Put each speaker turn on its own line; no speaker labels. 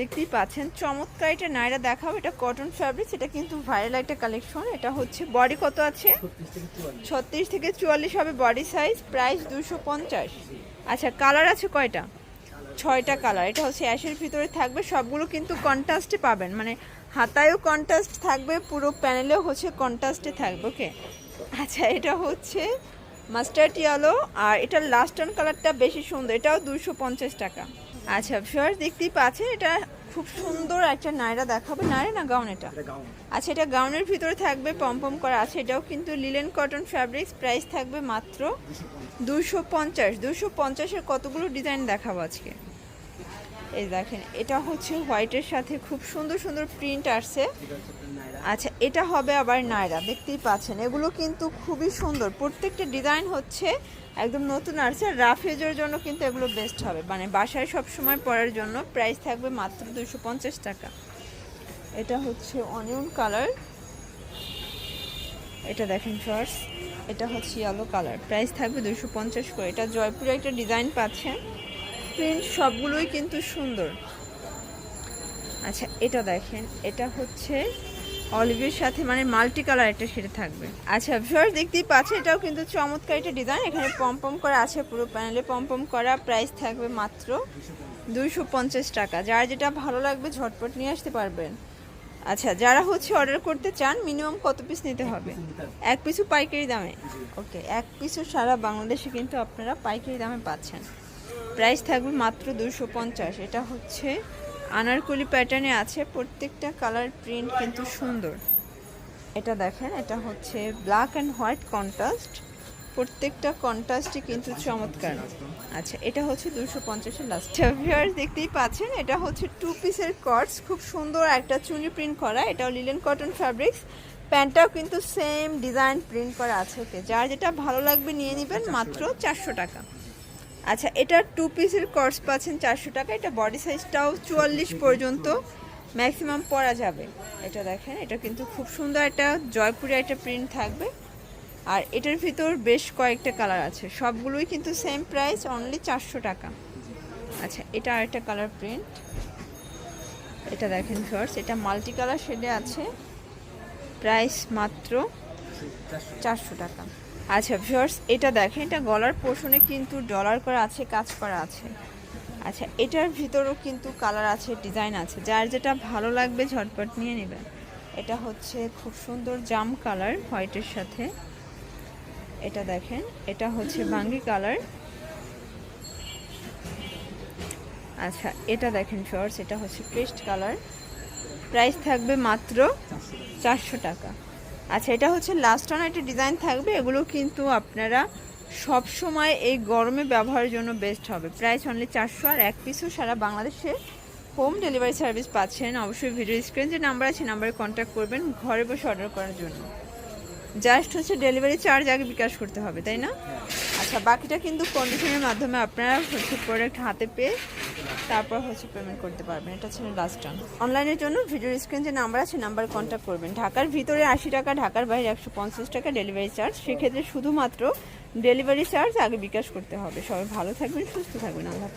দেখতেই পাচ্ছেন। চমৎকার এটা নাইরা দেখাও, এটা কটন ফ্যাব্রিক এটা কিন্তু ভাইরাল একটা কালেকশন এটা হচ্ছে বডি কত আছে? ছত্রিশ থেকে চুয়াল্লিশ হবে বডি সাইজ প্রাইস দুশো পঞ্চাশ। আচ্ছা কালার আছে কয়টা? ছয়টা কালার এটা হচ্ছে অ্যাশের ভিতরে থাকবে, সবগুলো কিন্তু কন্ট্রাস্টে পাবেন। মানে হাতায়ও কন্ট্রাস্ট থাকবে, পুরো প্যানেলেও হচ্ছে কন্ট্রাস্টে থাকবে ওকে আচ্ছা এটা হচ্ছে মাস্টার্ড ইয়েলো আর এটার লাস্ট অন কালারটা বেশি সুন্দর এটাও দুশো পঞ্চাশ টাকা। আচ্ছা ফিওর দেখতেই পাচ্ছেন এটা খুব সুন্দর একটা নায়রা দেখাবে নায়রা না গাউন এটা? আচ্ছা এটা গাউনের ভিতরে থাকবে পম্পম করা আছে এটাও কিন্তু লিলেন কটন ফ্যাব্রিক্স প্রাইস থাকবে মাত্র দুশো পঞ্চাশ। দুশো পঞ্চাশের কতগুলো ডিজাইন দেখাবো আজকে? এই দেখেন, এটা হচ্ছে হোয়াইটের সাথে খুব সুন্দর সুন্দর প্রিন্ট আসছে। আচ্ছা এটা হবে আবার নায়রা, দেখতেই পাচ্ছেন। এগুলো কিন্তু খুবই সুন্দর। প্রত্যেকটা ডিজাইন হচ্ছে একদম নতুন আসছে রাফেজের জন্য কিন্তু এগুলো বেস্ট হবে। মানে বাসায় সব সময় পরার জন্য প্রাইস থাকবে মাত্র দুশো পঞ্চাশ টাকা। এটা হচ্ছে অনিয়ন কালার এটা দেখেন ফার্স্ট এটা হচ্ছে ইয়েলো কালার প্রাইস থাকবে দুশো পঞ্চাশ করে। এটা জয়পুরে একটা ডিজাইন পাচ্ছেন। প্রিন্ট সবগুলোই কিন্তু সুন্দর। আচ্ছা এটা দেখেন, এটা হচ্ছে অলিভের সাথে মানে মাল্টি কালার একটা সেটা থাকবে। আচ্ছা ভিউয়ার্স দেখতেই পাচ্ছেন, এটাও কিন্তু চমৎকার একটা ডিজাইন এখানে পম্পম করা আছে পুরো প্যানেলে পম্পম করা প্রাইস থাকবে মাত্র দুইশো পঞ্চাশ টাকা। যার যেটা ভালো লাগবে, ঝটপট নিয়ে আসতে পারবেন। আচ্ছা যারা হচ্ছে অর্ডার করতে চান মিনিমাম কত পিস নিতে হবে? এক পিসু পাইকারি দামে। ওকে এক পিসু সারা বাংলাদেশে কিন্তু আপনারা পাইকারি দামে পাচ্ছেন। প্রাইস থাকবে মাত্র দুশো পঞ্চাশ। এটা হচ্ছে আনারকলি প্যাটার্নে আছে। প্রত্যেকটা কালার প্রিন্ট কিন্তু সুন্দর। এটা দেখেন, এটা হচ্ছে ব্ল্যাক অ্যান্ড হোয়াইট কন্ট্রাস্ট প্রত্যেকটা কন্ট্রাস্টই কিন্তু চমৎকার। আচ্ছা এটা হচ্ছে দুশো পঞ্চাশের লাস্ট ভিউয়ার্স দেখতেই পাচ্ছেন, এটা হচ্ছে টু পিসের কটস খুব সুন্দর একটা চুনি প্রিন্ট করা। এটাও লিলেন কটন ফ্যাব্রিক্স প্যান্টটাও কিন্তু সেম ডিজাইন প্রিন্ট করা আছে। ওকে যার যেটা ভালো লাগবে নিয়ে নেবেন, মাত্র চারশো টাকা। আচ্ছা এটা টু পিসের কর্স পাচ্ছেন চারশো টাকা, এটা বডি সাইজটাও চুয়াল্লিশ পর্যন্ত ম্যাক্সিমাম পরা যাবে। এটা দেখেন, এটা কিন্তু খুব সুন্দর একটা জয়পুরে একটা প্রিন্ট থাকবে। আর এটার ভিতর বেশ কয়েকটা কালার আছে, সবগুলোই কিন্তু সেম প্রাইস অনলি চারশো টাকা। আচ্ছা এটা আরেকটা কালার প্রিন্ট এটা দেখেন ফার্স্ট এটা মাল্টি কালার শেডে আছে। প্রাইস মাত্র চারশো টাকা। আচ্ছা ভিউয়ার্স এটা দেখেন, এটা গলার পোষণে কিন্তু ডলার করা আছে, কাজ করা আছে। আচ্ছা এটার ভিতরেও কিন্তু কালার আছে ডিজাইন আছে। যার যেটা ভালো লাগবে, ঝটপট নিয়ে নেবেন। এটা হচ্ছে খুব সুন্দর জাম কালার হোয়াইটের সাথে। এটা দেখেন, এটা হচ্ছে বাঙ্গি কালার আচ্ছা এটা দেখেন শর্টস এটা হচ্ছে পেস্ট কালার প্রাইস থাকবে মাত্র চারশো টাকা। আচ্ছা এটা হচ্ছে লাস্ট অন একটা ডিজাইন থাকবে, এগুলো কিন্তু আপনারা সব সময় এই গরমে ব্যবহারের জন্য বেস্ট হবে। প্রাইস অনলি চারশো আর এক পিসও সারা বাংলাদেশে হোম ডেলিভারি সার্ভিস পাচ্ছেন। অবশ্যই ভিডিও স্ক্রিন যে নাম্বার আছে নাম্বারে কন্ট্যাক্ট করবেন, ঘরে বসে অর্ডার করার জন্য। জাস্ট হচ্ছে ডেলিভারি চার্জ আগে বিকাশ করতে হবে, তাই না? আচ্ছা বাকিটা কিন্তু কন্ডিশনের মাধ্যমে আপনারা হচ্ছে প্রোডাক্ট হাতে পেয়ে তারপর হচ্ছে পেমেন্ট করতে পারবেন। এটা ছিল লাস্ট টান অনলাইনের জন্য ভিডিও স্ক্রিন যে নাম্বার আছে নাম্বার কন্ট্যাক্ট করবেন। ঢাকার ভিতরে আশি টাকা, ঢাকার বাইরে একশো পঞ্চাশ টাকা ডেলিভারি চার্জ সেক্ষেত্রে শুধুমাত্র ডেলিভারি চার্জ আগে বিকাশ করতে হবে। সবাই ভালো থাকবেন, সুস্থ থাকবেন। আল্লাহ